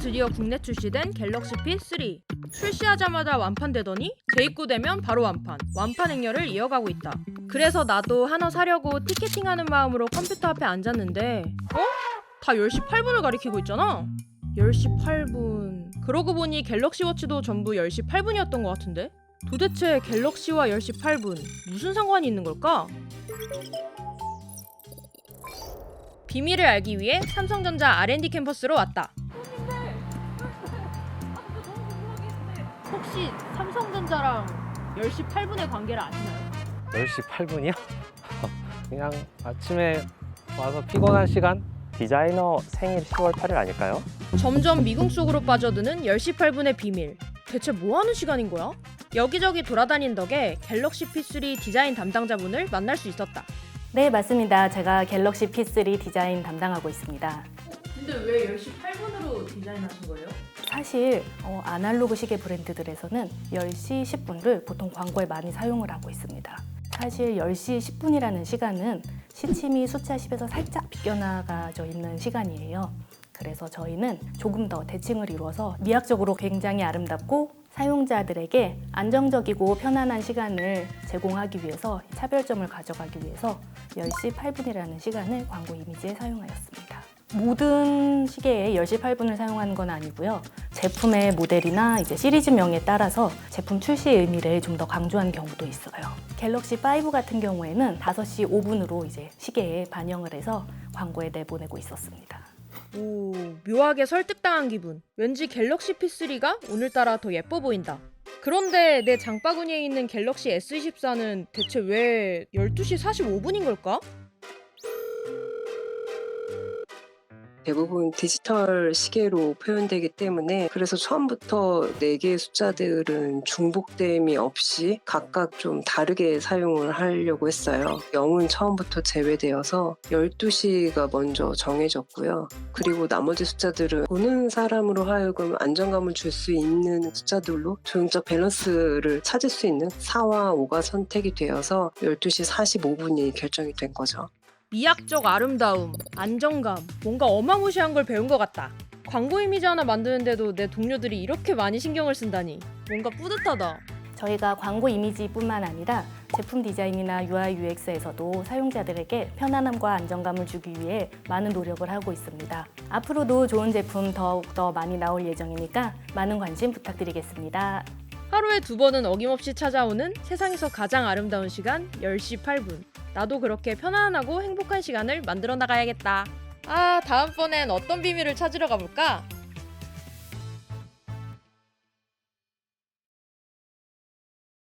드디어 국내 출시된 갤럭시 P3. 출시하자마자 완판되더니 재입고되면 바로 완판. 완판 행렬을 이어가고 있다. 그래서 나도 하나 사려고 티켓팅하는 마음으로 컴퓨터 앞에 앉았는데 어? 다 10시 8분을 가리키고 있잖아. 10시 8분. 그러고 보니 갤럭시 워치도 전부 10시 8분이었던 것 같은데? 도대체 갤럭시와 10시 8분 무슨 상관이 있는 걸까? 비밀을 알기 위해 삼성전자 R&D 캠퍼스로 왔다. 혹시 삼성전자랑 10시 8분의 관계를 아시나요? 10시 8분이요? 그냥 아침에 와서 피곤한 시간? 디자이너 생일 10월 8일 아닐까요? 점점 미궁 속으로 빠져드는 10시 8분의 비밀. 대체 뭐 하는 시간인 거야? 여기저기 돌아다닌 덕에 갤럭시 P3 디자인 담당자분을 만날 수 있었다. 네, 맞습니다. 제가 갤럭시 P3 디자인 담당하고 있습니다. 근데 왜 10시 8분으로 디자인하신 거예요? 사실 어, 아날로그 시계 브랜드들에서는 10시 10분을 보통 광고에 많이 사용을 하고 있습니다. 사실 10시 10분이라는 시간은 시침이 숫자 10에서 살짝 비껴나가져 있는 시간이에요. 그래서 저희는 조금 더 대칭을 이루어서 미학적으로 굉장히 아름답고 사용자들에게 안정적이고 편안한 시간을 제공하기 위해서 차별점을 가져가기 위해서 10시 8분이라는 시간을 광고 이미지에 사용하였습니다. 모든 시계에 10시 8분을 사용하는 건 아니고요. 제품의 모델이나 이제 시리즈명에 따라서 제품 출시 의미를 좀 더 강조한 경우도 있어요. 갤럭시 5 같은 경우에는 5시 5분으로 이제 시계에 반영을 해서 광고에 내보내고 있었습니다. 오, 묘하게 설득당한 기분. 왠지 갤럭시 P3가 오늘따라 더 예뻐 보인다. 그런데 내 장바구니에 있는 갤럭시 S24는 대체 왜 12시 45분인 걸까? 대부분 디지털 시계로 표현되기 때문에 그래서 처음부터 네 개의 숫자들은 중복됨이 없이 각각 좀 다르게 사용을 하려고 했어요. 0은 처음부터 제외되어서 12시가 먼저 정해졌고요. 그리고 나머지 숫자들은 보는 사람으로 하여금 안정감을 줄 수 있는 숫자들로 조형적 밸런스를 찾을 수 있는 4와 5가 선택이 되어서 12시 45분이 결정이 된 거죠. 미학적 아름다움, 안정감, 뭔가 어마무시한 걸 배운 것 같다. 광고 이미지 하나 만드는데도 내 동료들이 이렇게 많이 신경을 쓴다니 뭔가 뿌듯하다. 저희가 광고 이미지뿐만 아니라 제품 디자인이나 UI UX에서도 사용자들에게 편안함과 안정감을 주기 위해 많은 노력을 하고 있습니다. 앞으로도 좋은 제품 더욱더 많이 나올 예정이니까 많은 관심 부탁드리겠습니다. 하루에 두 번은 어김없이 찾아오는 세상에서 가장 아름다운 시간 10시 8분. 나도 그렇게 편안하고 행복한 시간을 만들어 나가야겠다. 아, 다음번엔 어떤 비밀을 찾으러 가볼까?